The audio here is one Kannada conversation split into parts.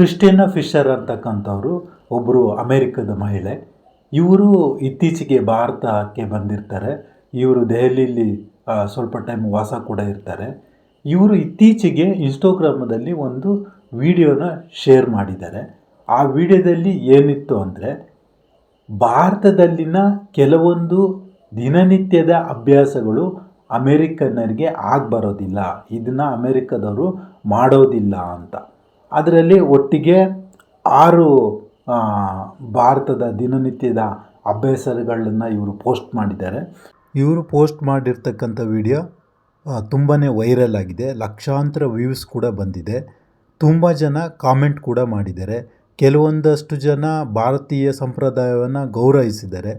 ಕ್ರಿಸ್ಟಿಯನ್ನ ಫಿಶರ್ ಅಂತಕ್ಕಂಥವ್ರು ಒಬ್ಬರು ಅಮೇರಿಕದ ಮಹಿಳೆ. ಇವರು ಇತ್ತೀಚೆಗೆ ಭಾರತಕ್ಕೆ ಬಂದಿರ್ತಾರೆ. ಇವರು ದೆಹಲಿಯಲ್ಲಿ ಸ್ವಲ್ಪ ಟೈಮ್ ವಾಸ ಕೂಡ ಇರ್ತಾರೆ. ಇವರು ಇತ್ತೀಚೆಗೆ ಇನ್ಸ್ಟೋಗ್ರಾಮದಲ್ಲಿ ಒಂದು ವಿಡಿಯೋನ ಶೇರ್ ಮಾಡಿದ್ದಾರೆ. ಆ ವಿಡಿಯೋದಲ್ಲಿ ಏನಿತ್ತು ಅಂದರೆ, ಭಾರತದಲ್ಲಿನ ಕೆಲವೊಂದು ದಿನನಿತ್ಯದ ಅಭ್ಯಾಸಗಳು ಅಮೇರಿಕನ್ನರಿಗೆ ಬರೋದಿಲ್ಲ ಇದನ್ನು ಅಮೇರಿಕದವರು ಮಾಡೋದಿಲ್ಲ ಅಂತ. ಅದರಲ್ಲಿ ಒಟ್ಟಿಗೆ ಆರು ಭಾರತದ ದಿನನಿತ್ಯದ ಅಭ್ಯಾಸಗಳನ್ನು ಇವರು ಪೋಸ್ಟ್ ಮಾಡಿದ್ದಾರೆ. ಇವರು ಪೋಸ್ಟ್ ಮಾಡಿರ್ತಕ್ಕಂಥ ವಿಡಿಯೋ ತುಂಬಾ ವೈರಲ್ ಆಗಿದೆ. ಲಕ್ಷಾಂತರ ವ್ಯೂಸ್ ಕೂಡ ಬಂದಿದೆ. ತುಂಬ ಜನ ಕಾಮೆಂಟ್ ಕೂಡ ಮಾಡಿದ್ದಾರೆ. ಕೆಲವೊಂದಷ್ಟು ಜನ ಭಾರತೀಯ ಸಂಪ್ರದಾಯವನ್ನು ಗೌರವಿಸಿದ್ದಾರೆ.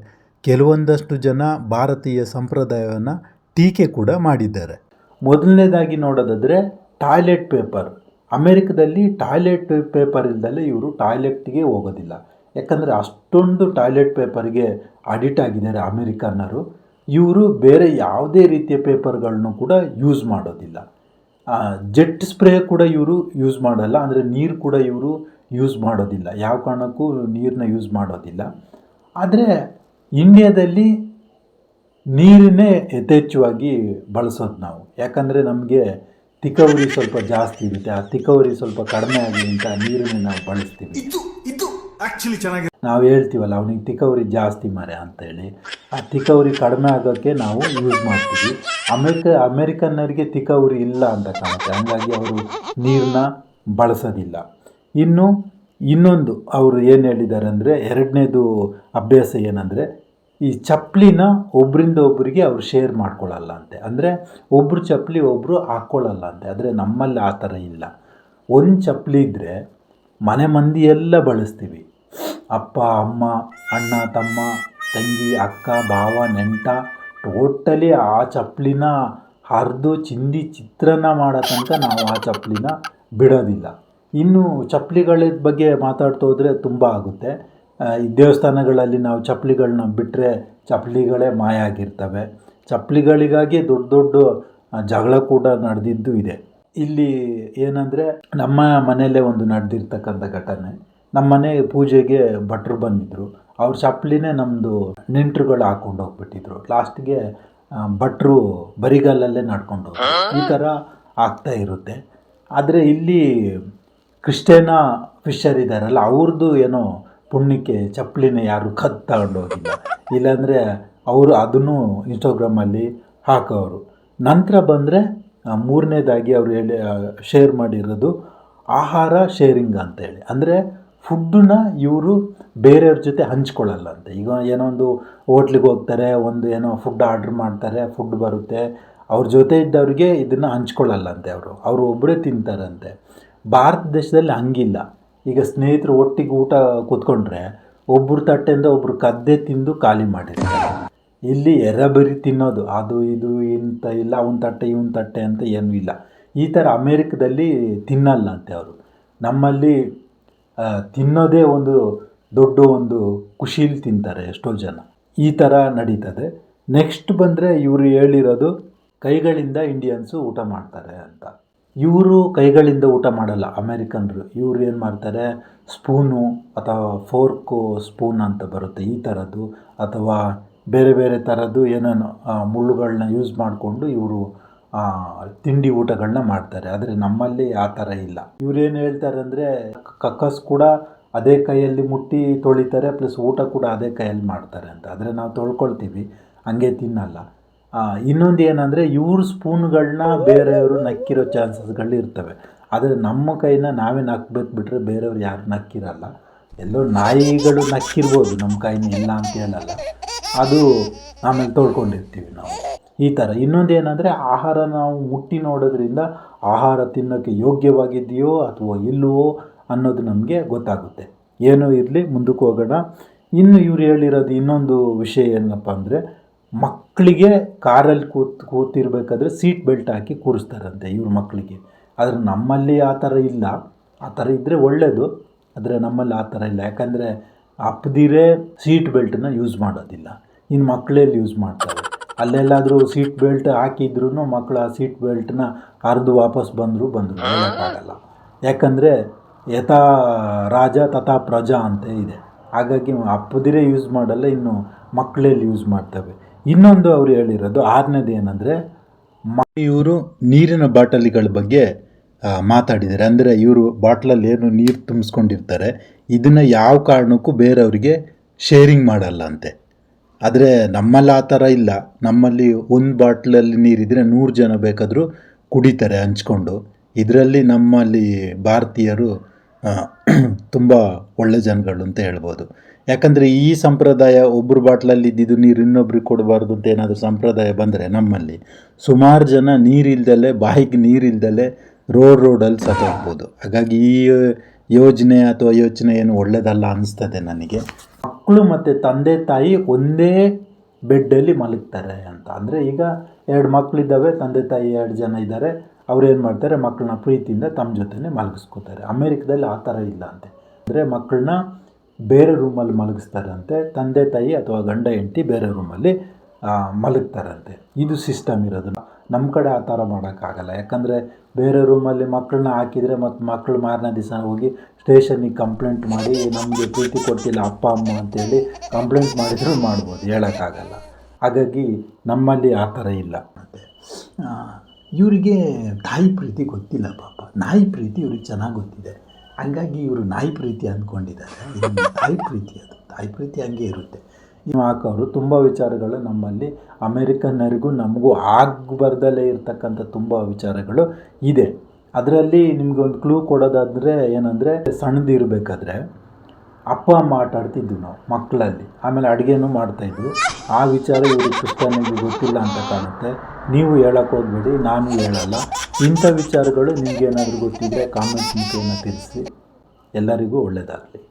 ಕೆಲವೊಂದಷ್ಟು ಜನ ಭಾರತೀಯ ಸಂಪ್ರದಾಯವನ್ನು ಟೀಕೆ ಕೂಡ ಮಾಡಿದ್ದಾರೆ. ಮೊದಲನೇದಾಗಿ ನೋಡೋದಾದರೆ ಟಾಯ್ಲೆಟ್ ಪೇಪರ್. ಅಮೇರಿಕದಲ್ಲಿ ಟಾಯ್ಲೆಟ್ ಪೇಪರ್ ಇಲ್ದಲೆ ಇವರು ಟಾಯ್ಲೆಟ್ಗೆ ಹೋಗೋದಿಲ್ಲ. ಯಾಕಂದರೆ ಅಷ್ಟೊಂದು ಟಾಯ್ಲೆಟ್ ಪೇಪರ್ಗೆ ಅಡಿಟ್ ಆಗಿದ್ದಾರೆ ಅಮೇರಿಕನ್ನರು. ಇವರು ಬೇರೆ ಯಾವುದೇ ರೀತಿಯ ಪೇಪರ್ಗಳನ್ನು ಕೂಡ ಯೂಸ್ ಮಾಡೋದಿಲ್ಲ. ಜೆಟ್ ಸ್ಪ್ರೇ ಕೂಡ ಇವರು ಯೂಸ್ ಮಾಡೋಲ್ಲ, ಅಂದರೆ ನೀರು ಕೂಡ ಇವರು ಯೂಸ್ ಮಾಡೋದಿಲ್ಲ. ಯಾವ ಕಾರಣಕ್ಕೂ ನೀರನ್ನ ಯೂಸ್ ಮಾಡೋದಿಲ್ಲ. ಆದರೆ ಇಂಡಿಯಾದಲ್ಲಿ ನೀರನ್ನೇ ಯಥೇಚ್ಛವಾಗಿ ಬಳಸೋದು ನಾವು. ಯಾಕಂದರೆ ನಮಗೆ ತಿಕವರಿ ಸ್ವಲ್ಪ ಜಾಸ್ತಿ ಇರುತ್ತೆ ಆ ತಿಕವರಿ ಸ್ವಲ್ಪ ಕಡಿಮೆ ಆಗಲಿ ಅಂತ ನೀರನ್ನು ನಾವು ಬಳಸ್ತೀವಿ. ಆಕ್ಚುಲಿ ಚೆನ್ನಾಗಿ ನಾವು ಹೇಳ್ತೀವಲ್ಲ ಅವನಿಗೆ ತಿಕವರಿ ಜಾಸ್ತಿ ಮರೆ ಅಂತೇಳಿ. ಆ ತಿಕವರಿ ಕಡಿಮೆ ಆಗೋಕ್ಕೆ ನಾವು ಯೂಸ್ ಮಾಡ್ತೀವಿ. ಅಮೇರಿಕ ಅಮೇರಿಕನ್ನರಿಗೆ ತಿಕವರಿ ಇಲ್ಲ ಅಂತ ಕಾಣುತ್ತೆ. ಹಂಗಾಗಿ ಅವರು ನೀರನ್ನ ಬಳಸೋದಿಲ್ಲ. ಇನ್ನು ಇನ್ನೊಂದು ಅವರು ಏನು ಹೇಳಿದ್ದಾರೆ ಅಂದರೆ ಎರಡನೇದು ಅಭ್ಯಾಸ ಏನಂದರೆ ಈ ಚಪ್ಪಲಿನ ಒಬ್ಬರಿಂದ ಒಬ್ಬರಿಗೆ ಅವರು ಶೇರ್ ಮಾಡ್ಕೊಳ್ಳಲ್ಲ ಅಂತೆ ಅಂದರೆ ಒಬ್ಬರು ಚಪ್ಪಲಿ ಒಬ್ಬರು ಹಾಕ್ಕೊಳ್ಳಲ್ಲ ಅಂತೆ ಆದರೆ ನಮ್ಮಲ್ಲಿ ಆ ಥರ ಇಲ್ಲ. ಒಂದು ಚಪ್ಪಲಿ ಇದ್ದರೆ ಮನೆ ಮಂದಿ ಎಲ್ಲ ಬಳಸ್ತೀವಿ. ಅಪ್ಪ, ಅಮ್ಮ, ಅಣ್ಣ, ತಮ್ಮ, ತಂಗಿ, ಅಕ್ಕ, ಭಾವ, ನೆಂಟ ಟೋಟಲಿ ಆ ಚಪ್ಪಲಿನ ಹರಿದು ಚಿಂದಿ ಚಿತ್ರನ ಮಾಡೋ ನಾವು ಆ ಚಪ್ಪಲಿನ ಬಿಡೋದಿಲ್ಲ. ಇನ್ನು ಚಪ್ಪಲಿಗಳ ಬಗ್ಗೆ ಮಾತಾಡ್ತಾ ಹೋದರೆ ತುಂಬ ಆಗುತ್ತೆ. ಈ ದೇವಸ್ಥಾನಗಳಲ್ಲಿ ನಾವು ಚಪ್ಪಲಿಗಳನ್ನ ಬಿಟ್ಟರೆ ಚಪ್ಪಲಿಗಳೇ ಮಾಯ ಆಗಿರ್ತವೆ ಚಪ್ಪಲಿಗಳಿಗಾಗಿ ದೊಡ್ಡ ದೊಡ್ಡ ಜಗಳ ಕೂಡ ನಡೆದಿದ್ದು ಇದೆ. ಇಲ್ಲಿ ಏನಂದರೆ ನಮ್ಮ ಮನೆಯಲ್ಲೇ ಒಂದು ನಡೆದಿರ್ತಕ್ಕಂಥ ಘಟನೆ. ನಮ್ಮ ಮನೆ ಪೂಜೆಗೆ ಭಟ್ರು ಬಂದಿದ್ದರು ಅವ್ರ ಚಪ್ಪಲಿನೇ ನಮ್ಮದು ನೆಂಟರುಗಳು ಹಾಕ್ಕೊಂಡು ಹೋಗ್ಬಿಟ್ಟಿದ್ರು. ಲಾಸ್ಟ್ಗೆ ಭಟ್ರು ಬರಿಗಾಲಲ್ಲೇ ನಡ್ಕೊಂಡು ಈ ಥರ ಆಗ್ತಾ ಇರುತ್ತೆ. ಆದರೆ ಇಲ್ಲಿ ಕ್ರಿಶ್ಚಿಯನ ಫಿಶರ್ ಇದ್ದಾರಲ್ಲ ಅವ್ರದ್ದು ಏನೋ ಪುಣ್ಯಕ್ಕೆ ಚಪ್ಪಲಿನ ಯಾರು ಕದ್ದು ತಗೊಂಡು ಹೋಗಿಲ್ಲ ಇಲ್ಲಾಂದರೆ ಅವರು ಅದನ್ನು ಇನ್ಸ್ಟಾಗ್ರಾಮಲ್ಲಿ ಹಾಕೋರು ನಂತರ ಬಂದರೆ ಮೂರನೇದಾಗಿ ಅವರು ಹೇಳಿ ಶೇರ್ ಮಾಡಿರೋದು ಆಹಾರ ಶೇರಿಂಗ್ ಅಂತೇಳಿ ಅಂದರೆ ಫುಡ್ಡನ್ನ ಇವರು ಬೇರೆಯವ್ರ ಜೊತೆ ಹಂಚ್ಕೊಳ್ಳಲ್ಲ ಅಂತ. ಈಗ ಏನೋ ಒಂದು ಹೋಟ್ಲಿಗೆ ಹೋಗ್ತಾರೆ, ಒಂದು ಏನೋ ಫುಡ್ ಆರ್ಡ್ರ್ ಮಾಡ್ತಾರೆ ಫುಡ್ ಬರುತ್ತೆ. ಅವ್ರ ಜೊತೆ ಇದ್ದವ್ರಿಗೆ ಇದನ್ನು ಹಂಚ್ಕೊಳ್ಳಲ್ಲ ಅಂತೆ ಅವರು. ಅವರು ಒಬ್ಬರೇ ತಿಂತಾರಂತೆ. ಭಾರತ ದೇಶದಲ್ಲಿ ಹಂಗಿಲ್ಲ. ಈಗ ಸ್ನೇಹಿತರು ಒಟ್ಟಿಗೆ ಊಟ ಕೂತ್ಕೊಂಡ್ರೆ ಒಬ್ಬರು ತಟ್ಟೆಯಿಂದ ಒಬ್ಬರು ಕದ್ದೆ ತಿಂದು ಖಾಲಿ ಮಾಡಿರ್ತಾರೆ. ಇಲ್ಲಿ ಎರಬರಿ ತಿನ್ನೋದು, ಅದು ಇದು ಇಂಥ ಇಲ್ಲ, ಅವನ ತಟ್ಟೆ, ಇವನ ತಟ್ಟೆ ಅಂತ ಏನೂ ಇಲ್ಲ. ಈ ಥರ ಅಮೇರಿಕದಲ್ಲಿ ತಿನ್ನಲ್ಲ ಅಂತೆ ಅವರು. ನಮ್ಮಲ್ಲಿ ತಿನ್ನೋದೇ ಒಂದು ದೊಡ್ಡ ಒಂದು ಖುಷೀಲಿ ತಿಂತಾರೆ ಎಷ್ಟೋ ಜನ. ಈ ಥರ ನಡೀತದೆ. ನೆಕ್ಸ್ಟ್ ಬಂದರೆ ಇವರು ಹೇಳಿರೋದು, ಕೈಗಳಿಂದ ಇಂಡಿಯನ್ಸು ಊಟ ಮಾಡ್ತಾರೆ ಅಂತ. ಇವರು ಕೈಗಳಿಂದ ಊಟ ಮಾಡಲ್ಲ, ಅಮೇರಿಕನ್ರು. ಇವ್ರು ಏನು ಮಾಡ್ತಾರೆ? ಸ್ಪೂನು ಅಥವಾ ಫೋರ್ಕು ಸ್ಪೂನ್ ಅಂತ ಬರುತ್ತೆ ಈ ಥರದ್ದು, ಅಥವಾ ಬೇರೆ ಬೇರೆ ಥರದ್ದು ಏನೇನೋ ಮುಳ್ಳುಗಳನ್ನ ಯೂಸ್ ಮಾಡಿಕೊಂಡು ಇವರು ತಿಂಡಿ ಊಟಗಳನ್ನ ಮಾಡ್ತಾರೆ. ಆದರೆ ನಮ್ಮಲ್ಲಿ ಆ ಥರ ಇಲ್ಲ. ಇವರೇನು ಹೇಳ್ತಾರೆ ಅಂದರೆ, ಕಕ್ಕಸ್ ಕೂಡ ಅದೇ ಕೈಯಲ್ಲಿ ಮುಟ್ಟಿ ತೊಳಿತಾರೆ, ಪ್ಲಸ್ ಊಟ ಕೂಡ ಅದೇ ಕೈಯಲ್ಲಿ ಮಾಡ್ತಾರೆ ಅಂತ. ಆದರೆ ನಾವು ತೊಳ್ಕೊಳ್ತೀವಿ, ಹಂಗೆ ತಿನ್ನಲ್ಲ. ಇನ್ನೊಂದು ಏನಂದರೆ ಇವ್ರ ಸ್ಪೂನ್ಗಳನ್ನ ಬೇರೆಯವರು ನಕ್ಕಿರೋ ಚಾನ್ಸಸ್ಗಳು ಇರ್ತವೆ. ಆದರೆ ನಮ್ಮ ಕೈನ ನಾವೇ ನಕ್ಬೇಕು ಬಿಟ್ಟರೆ ಬೇರೆಯವ್ರು ಯಾರು ನಕ್ಕಿರಲ್ಲ. ಎಲ್ಲೋ ನಾಯಿಗಳು ನಕ್ಕಿರ್ಬೋದು ನಮ್ಮ ಕೈನ ಇಲ್ಲ ಅಂತ ಹೇಳಲ್ಲ. ಅದು ಆಮೇಲೆ ತೊಳ್ಕೊಂಡಿರ್ತೀವಿ ನಾವು. ಈ ಥರ ಇನ್ನೊಂದು ಏನಂದರೆ ಆಹಾರ ನಾವು ಮುಟ್ಟಿ ನೋಡೋದ್ರಿಂದ ಆಹಾರ ತಿನ್ನೋಕ್ಕೆ ಯೋಗ್ಯವಾಗಿದೆಯೋ ಅಥವಾ ಇಲ್ಲವೋ ಅನ್ನೋದು ನಮಗೆ ಗೊತ್ತಾಗುತ್ತೆ. ಏನೋ ಇರಲಿ, ಮುಂದಕ್ಕೆ ಹೋಗೋಣ. ಇನ್ನು ಇವ್ರು ಹೇಳಿರೋದು ಇನ್ನೊಂದು ವಿಷಯ ಏನಪ್ಪ ಅಂದರೆ ಮಕ್ಕಳಿಗೆ ಕಾರಲ್ಲಿ ಕೂತ್ ಕೂತಿರ್ಬೇಕಾದ್ರೆ ಸೀಟ್ ಬೆಲ್ಟ್ ಹಾಕಿ ಕೂರಿಸ್ತಾರಂತೆ ಇವ್ರ ಮಕ್ಕಳಿಗೆ. ಆದರೆ ನಮ್ಮಲ್ಲಿ ಆ ಥರ ಇಲ್ಲ. ಆ ಥರ ಇದ್ದರೆ ಒಳ್ಳೆಯದು ಆದರೆ ನಮ್ಮಲ್ಲಿ ಆ ಥರ ಇಲ್ಲ. ಯಾಕಂದರೆ ಅಪ್ಪದಿರೇ ಸೀಟ್ ಬೆಲ್ಟನ್ನ ಯೂಸ್ ಮಾಡೋದಿಲ್ಲ. ಇನ್ನು ಮಕ್ಕಳಲ್ಲಿ ಯೂಸ್ ಮಾಡ್ತಾರೆ. ಅಲ್ಲೆಲ್ಲಾದರೂ ಸೀಟ್ ಬೆಲ್ಟ್ ಹಾಕಿದ್ರೂ ಮಕ್ಕಳು ಆ ಸೀಟ್ ಬೆಲ್ಟನ್ನ ಹರಿದು ವಾಪಸ್ ಬಂದರು ಬಂದರು. ಹೇಳೋಕ್ಕಾಗಲ್ಲ. ಯಾಕಂದರೆ ಯಥಾ ರಾಜ ತಥಾ ಪ್ರಜಾ ಅಂತ ಇದೆ. ಹಾಗಾಗಿ ಅಪ್ಪದಿರೇ ಯೂಸ್ ಮಾಡಲ್ಲ ಇನ್ನು ಮಕ್ಕಳಲ್ಲಿ ಯೂಸ್ ಮಾಡ್ತವೆ. ಇನ್ನೊಂದು ಅವರು ಹೇಳಿರೋದು ಆರನೇದು ಏನಂದರೆ ಇವರು ನೀರಿನ ಬಾಟಲಿಗಳ ಬಗ್ಗೆ ಮಾತಾಡಿದ್ದಾರೆ. ಅಂದರೆ ಇವರು ಬಾಟ್ಲಲ್ಲಿ ಏನು ನೀರು ತುಂಬಿಸ್ಕೊಂಡಿರ್ತಾರೆ. ಇದನ್ನು ಯಾವ ಕಾರಣಕ್ಕೂ ಬೇರೆಯವರಿಗೆ ಶೇರಿಂಗ್ ಮಾಡಲ್ಲ ಅಂತೆ. ಆದರೆ ನಮ್ಮಲ್ಲಿ ಆ ಥರ ಇಲ್ಲ. ನಮ್ಮಲ್ಲಿ ಒಂದು ಬಾಟ್ಲಲ್ಲಿ ನೀರಿದ್ರೆ ನೂರು ಜನ ಬೇಕಾದರೂ ಕುಡಿತಾರೆ ಹಂಚ್ಕೊಂಡು. ಇದರಲ್ಲಿ ನಮ್ಮಲ್ಲಿ ಭಾರತೀಯರು ತುಂಬ ಒಳ್ಳೆ ಜನಗಳು ಅಂತ ಹೇಳ್ಬೋದು. ಯಾಕಂದರೆ ಈ ಸಂಪ್ರದಾಯ ಒಬ್ಬರು ಬಾಟ್ಲಲ್ಲಿ ಇದ್ದಿದ್ದು ನೀರು ಇನ್ನೊಬ್ರಿಗೆ ಕೊಡಬಾರ್ದು ಅಂತ ಏನಾದರೂ ಸಂಪ್ರದಾಯ ಬಂದರೆ ನಮ್ಮಲ್ಲಿ ಸುಮಾರು ಜನ ನೀರಿಲ್ದಲೆ, ಬಾಯಿಗೆ ನೀರಿಲ್ದಲೆ ರೋಡ್ ರೋಡಲ್ಲಿ ಸತ್ತೋಗ್ಬೋದು. ಹಾಗಾಗಿ ಈ ಯೋಜನೆ ಅಥವಾ ಯೋಚನೆ ಏನು ಒಳ್ಳೆಯದಲ್ಲ ಅನಿಸ್ತದೆ ನನಗೆ. ಮಕ್ಕಳು ಮತ್ತು ತಂದೆ ತಾಯಿ ಒಂದೇ ಬೆಡ್ಡಲ್ಲಿ ಮಲಗ್ತಾರೆ ಅಂತ. ಅಂದರೆ ಈಗ ಎರಡು ಮಕ್ಕಳಿದ್ದಾವೆ ತಂದೆ ತಾಯಿ ಎರಡು ಜನ ಇದ್ದಾರೆ. ಅವ್ರು ಏನು ಮಾಡ್ತಾರೆ ಮಕ್ಕಳನ್ನ ಪ್ರೀತಿಯಿಂದ ತಮ್ಮ ಜೊತೆನೇ ಮಲಗಿಸ್ಕೋತಾರೆ. ಅಮೇರಿಕದಲ್ಲಿ ಆ ಥರ ಇಲ್ಲ ಅಂತೆ. ಅಂದರೆ ಮಕ್ಕಳನ್ನ ಬೇರೆ ರೂಮಲ್ಲಿ ಮಲಗಿಸ್ತಾರಂತೆ, ತಂದೆ, ತಾಯಿ ಅಥವಾ ಗಂಡ, ಹೆಂಡತಿ ಬೇರೆ ರೂಮಲ್ಲಿ ಮಲಗ್ತಾರಂತೆ. ಇದು ಸಿಸ್ಟಮ್ ಇರೋದು ನಮ್ಮ ಕಡೆ ಆ ಥರ ಮಾಡೋಕ್ಕಾಗಲ್ಲ. ಯಾಕಂದರೆ ಬೇರೆ ರೂಮಲ್ಲಿ ಮಕ್ಕಳನ್ನ ಹಾಕಿದರೆ ಮತ್ತು ಮಕ್ಕಳು ಮಾರನೇ ದಿವಸ ಹೋಗಿ ಸ್ಟೇಷನಿಗೆ ಕಂಪ್ಲೇಂಟ್ ಮಾಡಿ, ನಮಗೆ ಪ್ರೀತಿ ಕೊಡ್ತಿಲ್ಲ ಅಪ್ಪ, ಅಮ್ಮ ಅಂತೇಳಿ ಕಂಪ್ಲೇಂಟ್ ಮಾಡಿದರೂ ಮಾಡ್ಬೋದು. ಹೇಳೋಕ್ಕಾಗಲ್ಲ. ಹಾಗಾಗಿ ನಮ್ಮಲ್ಲಿ ಆ ಥರ ಇಲ್ಲ. ಮತ್ತು ಇವರಿಗೆ ತಾಯಿ ಪ್ರೀತಿ ಗೊತ್ತಿಲ್ಲ ಪಾಪ. ನಾಯಿ ಪ್ರೀತಿ ಇವ್ರಿಗೆ ಚೆನ್ನಾಗಿ ಗೊತ್ತಿದೆ. ಹಂಗಾಗಿ ಇವರು ನಾಯಿ ಪ್ರೀತಿ ಅಂದ್ಕೊಂಡಿದ್ದಾರೆ. ತಾಯಿ ಪ್ರೀತಿ ಅದು. ತಾಯಿ ಪ್ರೀತಿ ಹಂಗೆ ಇರುತ್ತೆ. ಇನ್ನು ಹಾಕೋರು ತುಂಬ ವಿಚಾರಗಳು ನಮ್ಮಲ್ಲಿ ಅಮೇರಿಕನ್ನರಿಗೂ ನಮಗೂ ಆಗಬಾರ್ದಲ್ಲೇ ಇರತಕ್ಕಂಥ ತುಂಬ ವಿಚಾರಗಳು ಇದೆ. ಅದರಲ್ಲಿ ನಿಮಗೊಂದು ಕ್ಲೂ ಕೊಡೋದಾದರೆ ಏನಂದರೆ ಸಣ್ಣದಿರಬೇಕಾದ್ರೆ ಅಪ್ಪ ಅಮ್ಮ ಆಟ ಆಡ್ತಿದ್ವಿ ನಾವು ಮಕ್ಕಳಲ್ಲಿ ಆಮೇಲೆ ಅಡುಗೆನೂ ಮಾಡ್ತಾಯಿದ್ವಿ ಆ ವಿಚಾರ ಇವರು ಕ್ರಿಶ್ಚಿಯನ್ನಿಗೆ ಗೊತ್ತಿಲ್ಲ ಅಂತ ಕಾಣುತ್ತೆ. ನೀವು ಹೇಳಕ್ಕೆ ಹೋಗ್ಬೇಡಿ, ನಾನು ಹೇಳಲ್ಲ. ಇಂಥ ವಿಚಾರಗಳು ನಿಮಗೇನಾದ್ರೂ ಗೊತ್ತಿದ್ದರೆ ಕಾಮೆಂಟ್ ಮುಖೇನ ತಿಳಿಸಿ. ಎಲ್ಲರಿಗೂ ಒಳ್ಳೆಯದಾಗಲಿ